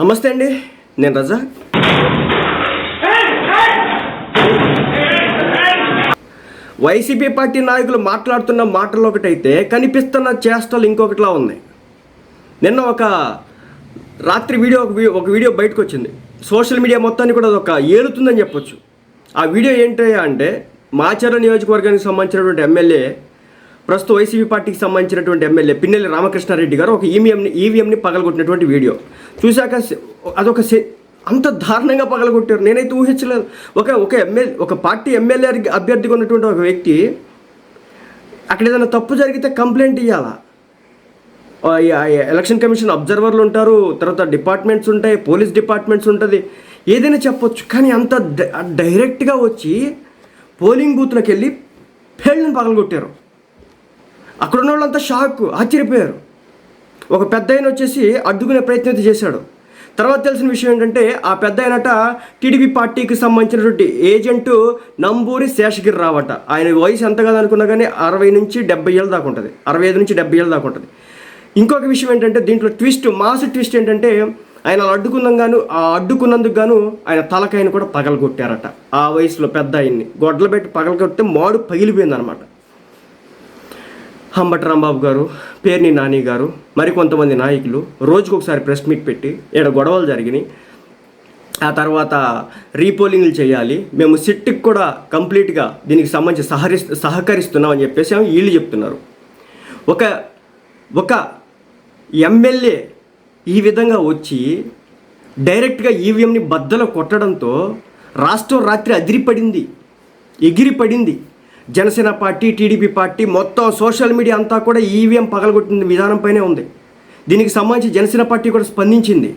నమస్తే అండి నేను రజా. వైసీపీ పార్టీ నాయకులు మాట్లాడుతున్న మాటలు ఒకటైతే కనిపిస్తున్న చేష్టలు ఇంకొకటిలా ఉన్నాయి. నిన్న ఒక రాత్రి వీడియో ఒక వీడియో ఒక వీడియో బయటకు వచ్చింది సోషల్ మీడియా మొత్తాన్ని కూడా అదొక ఏలుతుందని చెప్పొచ్చు. ఆ వీడియో ఏంటి అంటే మాచర నియోజకవర్గానికి సంబంధించినటువంటి ఎమ్మెల్యే ప్రస్తుతం వైసీపీ పార్టీకి సంబంధించినటువంటి ఎమ్మెల్యే పిన్నెల్లి రామకృష్ణారెడ్డి గారు ఒక ఈవీఎంని ఈవీఎంని పగలగొట్టినటువంటి వీడియో. చూశాక అదొక సె- అంత దారుణంగా పగలగొట్టారు. నేనైతే ఊహించలేదు ఒక ఒక ఎమ్మెల్యే ఒక పార్టీ ఎమ్మెల్యే అభ్యర్థిగా ఉన్నటువంటి ఒక వ్యక్తి అక్కడ ఏదైనా తప్పు జరిగితే కంప్లైంట్ ఇవ్వాలా ఎలక్షన్ కమిషన్ అబ్జర్వర్లు ఉంటారు తర్వాత డిపార్ట్మెంట్స్ ఉంటాయి పోలీస్ డిపార్ట్మెంట్స్ ఉంటుంది. ఏదైనా చెప్పొచ్చు. కానీ అంత డ- డైరెక్ట్గా వచ్చి పోలింగ్ బూత్లోకి వెళ్ళి పేళ్ళని పగలగొట్టారు. అక్కడ ఉన్న వాళ్ళంతా షాక్ ఆశ్చర్యపోయారు. ఒక పెద్ద ఆయన వచ్చేసి అడ్డుకునే ప్రయత్నం అయితే చేశాడు. తర్వాత తెలిసిన విషయం ఏంటంటే ఆ పెద్ద ఆయనట టీడీపీ పార్టీకి సంబంధించినటువంటి ఏజెంటు నంబూరి శేషగిరి రావట. ఆయన వయసు ఎంత కదా అనుకున్నా కానీ అరవై నుంచి డెబ్బై ఏళ్ళ దాకా ఉంటుంది. అరవై ఐదు నుంచి డెబ్బై ఏళ్ళ దాకా ఉంటుంది. ఇంకొక విషయం ఏంటంటే దీంట్లో ట్విస్ట్ మాస్ ట్విస్ట్ ఏంటంటే ఆయన అడ్డుకున్నంగాను గాను ఆ అడ్డుకున్నందుకు గాను ఆయన తలకాయని కూడా పగలగొట్టారట. ఆ వయసులో పెద్ద ఆయన్ని. గొడ్డలు పెట్టి పగలగొట్టే మాడు పగిలిపోయిందనమాట. హంబటి రాంబాబు గారు పేర్ని నాని గారు మరికొంతమంది నాయకులు రోజుకు ఒకసారి ప్రెస్ మీట్ పెట్టి ఇక్కడ గొడవలు జరిగినాయి. ఆ తర్వాత రీపోలింగ్లు చేయాలి. మేము సిట్కి కూడా కంప్లీట్గా దీనికి సంబంధించి సహరి సహకరిస్తున్నాం అని చెప్పేసి ఏమో వీళ్ళు చెప్తున్నారు. ఒక ఒక ఎమ్మెల్యే ఈ విధంగా వచ్చి డైరెక్ట్గా ఈవీఎంని బద్దలు కొట్టడంతో రాష్ట్రం రాత్రి అదిరిపడింది ఎగిరిపడింది. జనసేన పార్టీ టీడీపీ పార్టీ మొత్తం సోషల్ మీడియా అంతా కూడా ఈవీఎం పగలగొట్టిన విధానంపైనే ఉంది. దీనికి సంబంధించి జనసేన పార్టీ కూడా స్పందించింది.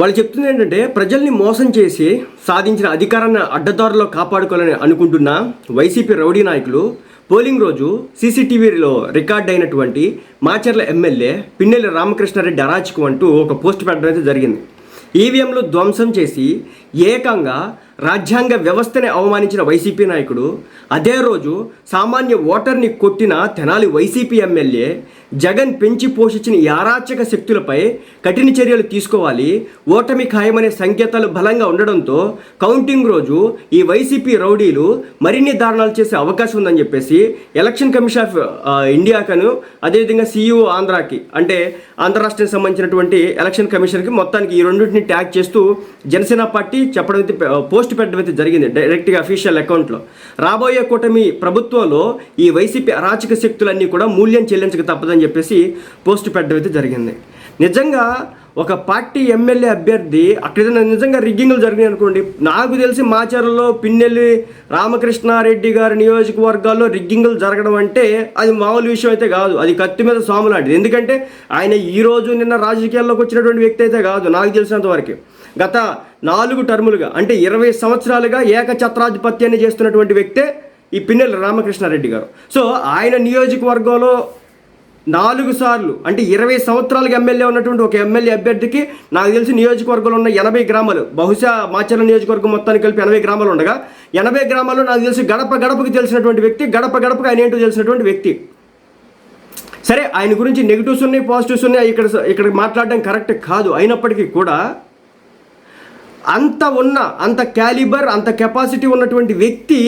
వాళ్ళు చెప్తుంది ఏంటంటే ప్రజల్ని మోసం చేసి సాధించిన అధికారాన్ని అడ్డదారులో కాపాడుకోవాలని అనుకుంటున్న వైసీపీ రౌడీ నాయకులు పోలింగ్ రోజు సీసీటీవీలో రికార్డ్ అయినటువంటి మాచర్ల ఎమ్మెల్యే పిన్నెల్లి రామకృష్ణారెడ్డి అరాచకం అంటూ ఒక పోస్ట్ పెట్టడం అయితే జరిగింది. ఈవీఎంలు ధ్వంసం చేసి ఏకంగా రాజ్యాంగ వ్యవస్థని అవమానించిన వైసీపీ నాయకుడు. అదే రోజు సామాన్య ఓటర్ని కొట్టిన తెనాలి వైసీపీ ఎమ్మెల్యే జగన్ పెంచి పోషించిన ఈ అరాచక శక్తులపై కఠిన చర్యలు తీసుకోవాలి. ఓటమి ఖాయమనే సంకేతాలు బలంగా ఉండడంతో కౌంటింగ్ రోజు ఈ వైసీపీ రౌడీలు మరిన్ని దారుణాలు చేసే అవకాశం ఉందని చెప్పేసి ఎలక్షన్ కమిషన్ ఆఫ్ ఇండియాకను అదేవిధంగా సిఇఓ ఆంధ్రాకి అంటే ఆంధ్ర రాష్ట్రానికి సంబంధించినటువంటి ఎలక్షన్ కమిషన్కి మొత్తానికి ఈ రెండింటిని ట్యాగ్ చేస్తూ జనసేన పార్టీ చెప్పడం అయితే పోస్ట్ పెట్టడం అయితే జరిగింది డైరెక్ట్గా అఫీషియల్ అకౌంట్లో రాబోయే కూటమి ప్రభుత్వంలో ఈ వైసీపీ అరాచక శక్తులన్నీ కూడా మూల్యం చెల్లించక తప్పదని చెప్పేసి పోస్ట్ పెట్టడం అయితే జరిగింది. నిజంగా ఒక పార్టీ ఎమ్మెల్యే అభ్యర్థి అక్కడ నిజంగా రిగ్గింగ్లు జరిగినాయి అనుకోండి నాకు తెలిసి మాచర్లలో పిన్నెల్లి రామకృష్ణారెడ్డి గారి నియోజకవర్గాల్లో రిగ్గింగ్లు జరగడం అంటే అది మామూలు విషయం అయితే కాదు. అది కత్తి మీద సాము లాంటిది. ఎందుకంటే ఆయన ఈ రోజు నిన్న రాజకీయాల్లోకి వచ్చినటువంటి వ్యక్తి అయితే కాదు నాకు తెలిసినంత వరకు. గత నాలుగు టర్ములుగా అంటే ఇరవై సంవత్సరాలుగా ఏకఛత్రాధిపత్యాన్ని చేస్తున్నటువంటి వ్యక్తే ఈ పిన్నెల్లి రామకృష్ణారెడ్డి గారు. సో ఆయన నియోజకవర్గంలో నాలుగు సార్లు అంటే ఇరవై సంవత్సరాలకు ఎమ్మెల్యే ఉన్నటువంటి ఒక ఎమ్మెల్యే అభ్యర్థికి నాకు తెలిసి నియోజకవర్గంలో ఉన్న ఎనభై గ్రామాలు బహుశా మాచర్ల నియోజకవర్గం మొత్తానికి కలిపి ఎనభై గ్రామాలు ఉండగా ఎనభై గ్రామాల్లో నాకు తెలిసి గడప గడపకి తెలిసినటువంటి వ్యక్తి గడప గడపకు ఆయన ఏంటో తెలిసినటువంటి వ్యక్తి. సరే ఆయన గురించి నెగిటివ్స్ ఉన్నాయి పాజిటివ్స్ ఉన్నాయి ఇక్కడ ఇక్కడ మాట్లాడడం కరెక్ట్ కాదు. అయినప్పటికీ కూడా అంత ఉన్న అంత క్యాలిబర్ అంత కెపాసిటీ ఉన్నటువంటి వ్యక్తి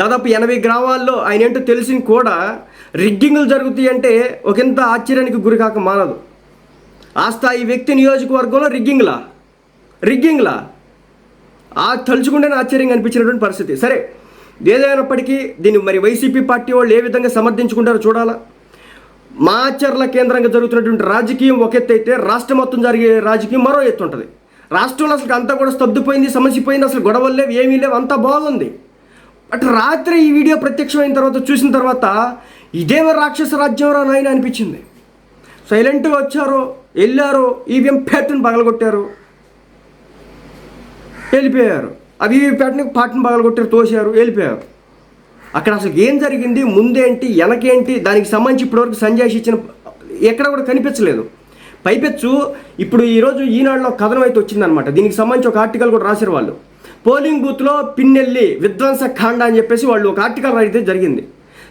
దాదాపు ఎనభై గ్రామాల్లో ఆయన ఏంటో తెలిసి కూడా రిగ్గింగ్లు జరుగుతాయి అంటే ఒకంత ఆశ్చర్యానికి గురికాక మానదు. ఆ స్థాయి వ్యక్తి నియోజకవర్గంలో రిగ్గింగ్లా? రిగ్గింగ్లా? ఆ తలుచుకుంటేనే ఆశ్చర్యంగా అనిపించినటువంటి పరిస్థితి. సరే ఏదైనప్పటికీ దీన్ని మరి వైసీపీ పార్టీ వాళ్ళు ఏ విధంగా సమర్థించుకుంటారో చూడాలా? మాచర్ల కేంద్రంగా జరుగుతున్నటువంటి రాజకీయం ఒక ఎత్తు అయితే రాష్ట్రం మొత్తం జరిగే రాజకీయం మరో ఎత్తు ఉంటుంది. రాష్ట్రంలో అసలు అంతా కూడా స్తబ్దుపోయింది సమసిపోయింది అసలు గొడవలు లేవు ఏమీ లేవు అంతా బాగుంది. బట్ రాత్రి ఈ వీడియో ప్రత్యక్షమైన తర్వాత చూసిన తర్వాత ఇదేమో రాక్షస రాజ్యం రా నాయన అనిపించింది. సైలెంట్గా వచ్చారు వెళ్ళారు ఈవీఎం ప్యాట్ని పగలగొట్టారు. వెళ్ళిపోయారు. అవి ఈవీఎం ప్యాటర్న్ పాటను పగలగొట్టారు తోశారు వెళ్ళిపోయారు. అక్కడ అసలు ఏం జరిగింది? ముందేంటి? వెనకేంటి? దానికి సంబంధించి ఇప్పటివరకు సంజయ్ ఇచ్చిన ఎక్కడ కూడా కనిపించలేదు. పైపెచ్చు ఇప్పుడు ఈరోజు ఈనాడులో కథనం అయితే వచ్చిందనమాట దీనికి సంబంధించి ఒక ఆర్టికల్ కూడా రాశారు వాళ్ళు. పోలింగ్ బూత్లో పిన్నెల్లి విధ్వంస కాండ అని చెప్పేసి వాళ్ళు ఒక ఆర్టికల్ రాయితే జరిగింది.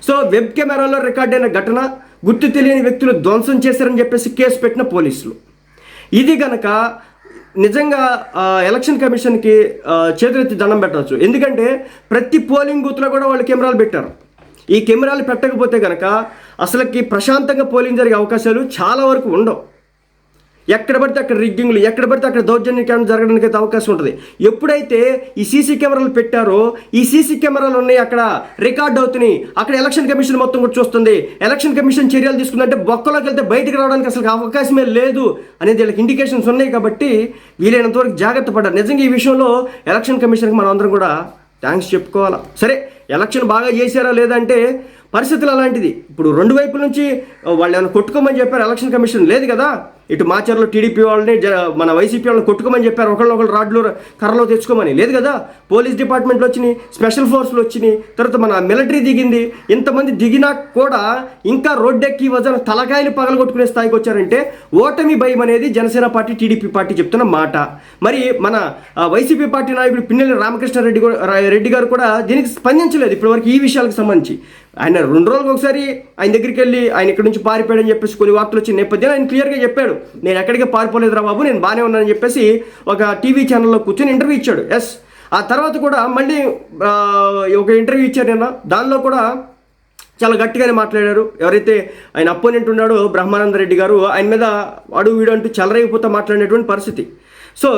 సో వెబ్ కెమెరాలో రికార్డ్ అయిన ఘటన గుర్తు తెలియని వ్యక్తులు ధ్వంసం చేశారని చెప్పేసి కేసు పెట్టిన పోలీసులు. ఇది గనక నిజంగా ఎలక్షన్ కమిషన్కి చేతులెత్తి దండం పెట్టవచ్చు. ఎందుకంటే ప్రతి పోలింగ్ బూత్లో కూడా వాళ్ళు కెమెరాలు పెట్టారు. ఈ కెమెరాలు పెట్టకపోతే కనుక అసలుకి ప్రశాంతంగా పోలింగ్ జరిగే అవకాశాలు చాలా వరకు ఉండవు. ఎక్కడ పడితే అక్కడ రిగ్గింగ్లు ఎక్కడ పడితే అక్కడ దౌర్జన్యం జరగడానికి అయితే అవకాశం ఉంటుంది. ఎప్పుడైతే ఈ సీసీ కెమెరాలు పెట్టారో ఈ సీసీ కెమెరాలు ఉన్నాయి అక్కడ రికార్డ్ అవుతున్నాయి. అక్కడ ఎలక్షన్ కమిషన్ మొత్తం కూడా చూస్తుంది. ఎలక్షన్ కమిషన్ చర్యలు తీసుకుందంటే బొక్కలోకి వెళ్తే బయటకు రావడానికి అసలు అవకాశమే లేదు అనేది వీళ్ళకి ఇండికేషన్స్ ఉన్నాయి కాబట్టి వీలైనంత వరకు జాగ్రత్త పడ్డారు నిజంగా ఈ విషయంలో ఎలక్షన్ కమిషన్కి మనం అందరం కూడా థ్యాంక్స్ చెప్పుకోవాలా? సరే ఎలక్షన్ బాగా చేశారా లేదంటే పరిస్థితులు అలాంటిది. ఇప్పుడు రెండు వైపుల నుంచి వాళ్ళు ఏమైనా కొట్టుకోమని చెప్పారు ఎలక్షన్ కమిషన్ లేదు కదా. ఇటు మాచర్లో టీడీపీ వాళ్ళని మన వైసీపీ వాళ్ళని కొట్టుకోమని చెప్పారు. ఒకళ్ళొకళ్ళు రాడ్లు కర్రలో తెచ్చుకోమని. లేదు కదా? పోలీస్ డిపార్ట్మెంట్లు వచ్చినాయి స్పెషల్ ఫోర్స్లు వచ్చినాయి. తర్వాత మన మిలిటరీ దిగింది. ఇంతమంది దిగినా కూడా ఇంకా రోడ్డెక్కి వజన తలకాయలు పగలగొట్టుకునే స్థాయికి వచ్చారంటే ఓటమి భయం అనేది జనసేన పార్టీ టీడీపీ పార్టీ చెప్తున్న మాట. మరి మన వైసీపీ పార్టీ నాయకుడు పిన్నెల్లి రామకృష్ణారెడ్డి కూడా- రెడ్డి గారు కూడా దీనికి స్పందించలేదు ఇప్పటివరకు ఈ విషయాలకు సంబంధించి. ఆయన రెండు రోజులకు ఒకసారి ఆయన దగ్గరికి వెళ్ళి ఆయన ఇక్కడి నుంచి పారిపోయాడని చెప్పేసి కొన్ని వార్తలు వచ్చిన నేపథ్యంలో ఆయన క్లియర్గా చెప్పాడు. నేను ఎక్కడికి పారిపోలేదురా బాబు నేను బాగానే ఉన్నానని చెప్పేసి ఒక టీవీ ఛానల్లో కూర్చొని ఇంటర్వ్యూ ఇచ్చాడు. ఎస్ ఆ తర్వాత కూడా మళ్ళీ ఒక ఇంటర్వ్యూ ఇచ్చారు నిన్న. దానిలో కూడా చాలా గట్టిగానే మాట్లాడారు. ఎవరైతే ఆయన అపోనెంట్ ఉన్నాడో బ్రహ్మానంద రెడ్డి గారు ఆయన మీద అడుగు వీడు అంటూ చలరైపోతా మాట్లాడినటువంటి పరిస్థితి. సో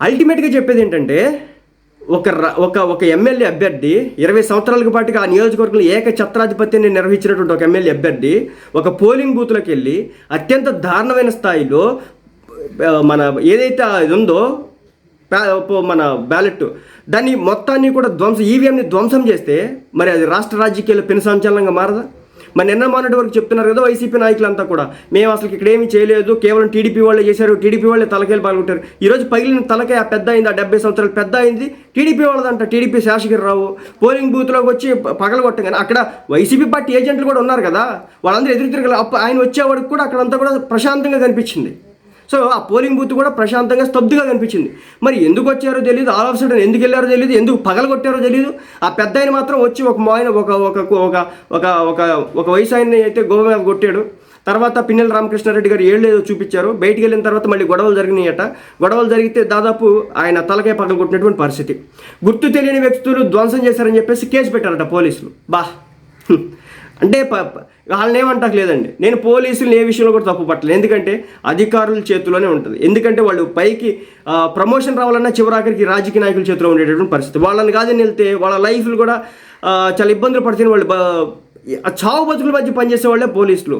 అల్టిమేట్గా చెప్పేది ఏంటంటే ఒక ఒక ఒక ఎమ్మెల్యే అభ్యర్థి ఇరవై సంవత్సరాలకు పాటుగా ఆ నియోజకవర్గంలో ఏక ఛత్రాధిపత్యాన్ని నిర్వహించినటువంటి ఒక ఎమ్మెల్యే అభ్యర్థి ఒక పోలింగ్ బూత్లోకి వెళ్ళి అత్యంత దారుణమైన స్థాయిలో మన ఏదైతే ఇది ఉందో మన బ్యాలెట్ దాన్ని మొత్తాన్ని కూడా ధ్వంసం ఈవీఎంని ధ్వంసం చేస్తే మరి అది రాష్ట్ర రాజకీయాల్లో పెను సంచలనంగా మారదా? మరి నిన్న మొన్నటి వరకు చెప్తున్నారు కదా వైసీపీ నాయకులంతా కూడా. మేము అసలు ఇక్కడ ఏమీ చేయలేదు కేవలం టీడీపీ వాళ్ళే చేశారు టీడీపీ వాళ్ళే తలకేలు పాల్గొంటారు. ఈరోజు పగిలిన తలకే ఆ పెద్ద అయింది ఆ డెబ్బై సంవత్సరాలు పెద్ద అయింది. టీడీపీ వాళ్ళదంట టీడీపీ రావు పోలింగ్ బూత్లోకి వచ్చి పగలగొట్టగానే అక్కడ వైసీపీ పార్టీ ఏజెంట్లు కూడా ఉన్నారు కదా. వాళ్ళందరూ ఎదురు తిరగల. అప్పుడు ఆయన వచ్చేవాడికి కూడా అక్కడంతా కూడా ప్రశాంతంగా కనిపించింది. సో ఆ పోలింగ్ బూత్ కూడా ప్రశాంతంగా స్తబ్దుగా కనిపించింది. మరి ఎందుకు వచ్చారో తెలియదు ఆల్ ఆఫ్ సడన్ ఎందుకు వెళ్ళారో తెలియదు ఎందుకు పగలగొట్టారో తెలియదు ఆ పెద్ద ఆయన మాత్రం వచ్చి ఒక ఆయన ఒక ఒక ఒక ఒక ఒక ఒక వయసు ఆయన్ని అయితే గోవ మీద కొట్టాడు. తర్వాత పిన్నెల రామకృష్ణారెడ్డి గారు ఏళ్ళు ఏదో చూపించారు. బయటికి వెళ్ళిన తర్వాత మళ్ళీ గొడవలు జరిగినాయట. గొడవలు జరిగితే దాదాపు ఆయన తలకాయ పగల కొట్టినటువంటి పరిస్థితి. గుర్తు తెలియని వ్యక్తులు ధ్వంసం చేశారని చెప్పేసి కేసు పెట్టారట పోలీసులు. బా. అంటే ప వాళ్ళని ఏమంటాక లేదండి. నేను పోలీసులు ఏ విషయంలో కూడా తప్పు పట్టలేదు. ఎందుకంటే అధికారుల చేతిలోనే ఉంటుంది. ఎందుకంటే వాళ్ళు పైకి ప్రమోషన్ రావాలన్నా చివరాఖరికి రాజకీయ నాయకుల చేతిలో ఉండేటటువంటి పరిస్థితి. వాళ్ళని కాదని వెళ్తే వాళ్ళ లైఫ్లు కూడా చాలా ఇబ్బందులు పడుతున్న వాళ్ళు చావు బతుకుల మధ్య పనిచేసే వాళ్ళే పోలీసులు.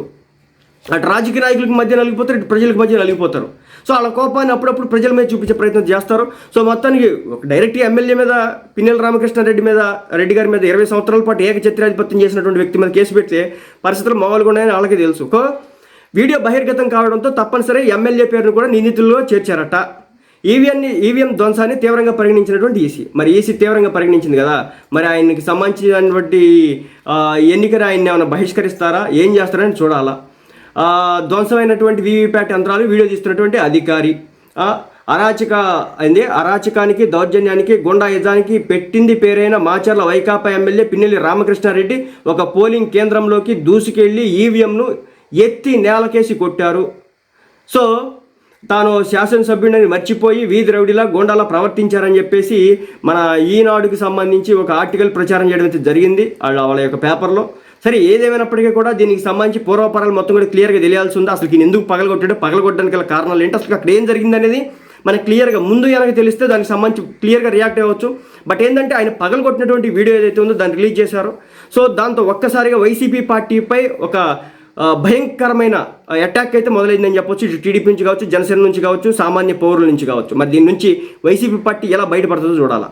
అటు రాజకీయ నాయకులకి మధ్య నలిగిపోతారు ఇటు ప్రజలకు మధ్య నలిగిపోతారు. సో వాళ్ళ కోపాన్ని అప్పుడప్పుడు ప్రజల మీద చూపించే ప్రయత్నం చేస్తారు. సో మొత్తానికి ఒక డైరెక్ట్ ఎమ్మెల్యే మీద పిన్నెల రామకృష్ణారెడ్డి మీద రెడ్డి గారి మీద ఇరవై సంవత్సరాల పాటు ఏకఛత్రాధిపత్యం చేసినటువంటి వ్యక్తి మీద కేసు పెడితే పరిస్థితులు మామూలుగా ఉన్నాయని వాళ్ళకి తెలుసు. కో వీడియో బహిర్గతం కావడంతో తప్పనిసరి ఎమ్మెల్యే పేరును కూడా నిందితుల్లో చేర్చారట. ఈవీఎన్ని ఈవీఎం ధ్వంసాన్ని తీవ్రంగా పరిగణించినటువంటి ఈసీ. మరి ఈసీ తీవ్రంగా పరిగణించింది కదా. మరి ఆయనకి సంబంధించినటువంటి ఎన్నికలు ఆయన్ని ఏమైనా బహిష్కరిస్తారా? ఏం చేస్తారని చూడాలా. ధ్వంసమైనటువంటి వీవీప్యాట్ యంత్రాలు వీడియో తీస్తున్నటువంటి అధికారి. అరాచక అయింది. అరాచకానికి దౌర్జన్యానికి గుండాయుధానికి పెట్టింది పేరైన మాచర్ల వైకాపా ఎమ్మెల్యే పిన్నెల్లి రామకృష్ణారెడ్డి ఒక పోలింగ్ కేంద్రంలోకి దూసుకెళ్ళి ఈవీఎంను ఎత్తి నేలకేసి కొట్టారు. సో తాను శాసనసభ్యుడిని మర్చిపోయి వీధి రౌడీలా గోండాలా ప్రవర్తించారని చెప్పేసి మన ఈనాడుకి సంబంధించి ఒక ఆర్టికల్ ప్రచారం చేయడం అయితే జరిగింది. వాళ్ళ వాళ్ళ యొక్క పేపర్లో. సరే ఏదేమైనప్పటికీ కూడా దీనికి సంబంధించి పూర్వపరాలు మొత్తం కూడా క్లియర్గా తెలియాల్సి ఉంది. అసలు ఈయన ఎందుకు పగలగొట్టాడు? పగలగొట్టడానికి గల కారణాలు ఏంటి? అసలు అక్కడ ఏం జరిగింది అనేది మనకి క్లియర్గా ముందు వెనక తెలిస్తే దానికి సంబంధించి క్లియర్గా రియాక్ట్ అవ్వచ్చు. బట్ ఏంటంటే ఆయన పగలగొట్టినటువంటి వీడియో ఏదైతే ఉందో దాన్ని రిలీజ్ చేశారు. సో దాంతో ఒక్కసారిగా వైసీపీ పార్టీపై ఒక భయంకరమైన అటాక్ అయితే మొదలైందని చెప్పొచ్చు. ఇటు టీడీపీ నుంచి కావచ్చు జనసేన నుంచి కావచ్చు సామాన్య పౌరుల నుంచి కావచ్చు. మరి దీని నుంచి వైసీపీ పార్టీ ఎలా బయటపడుతుందో చూడాలా.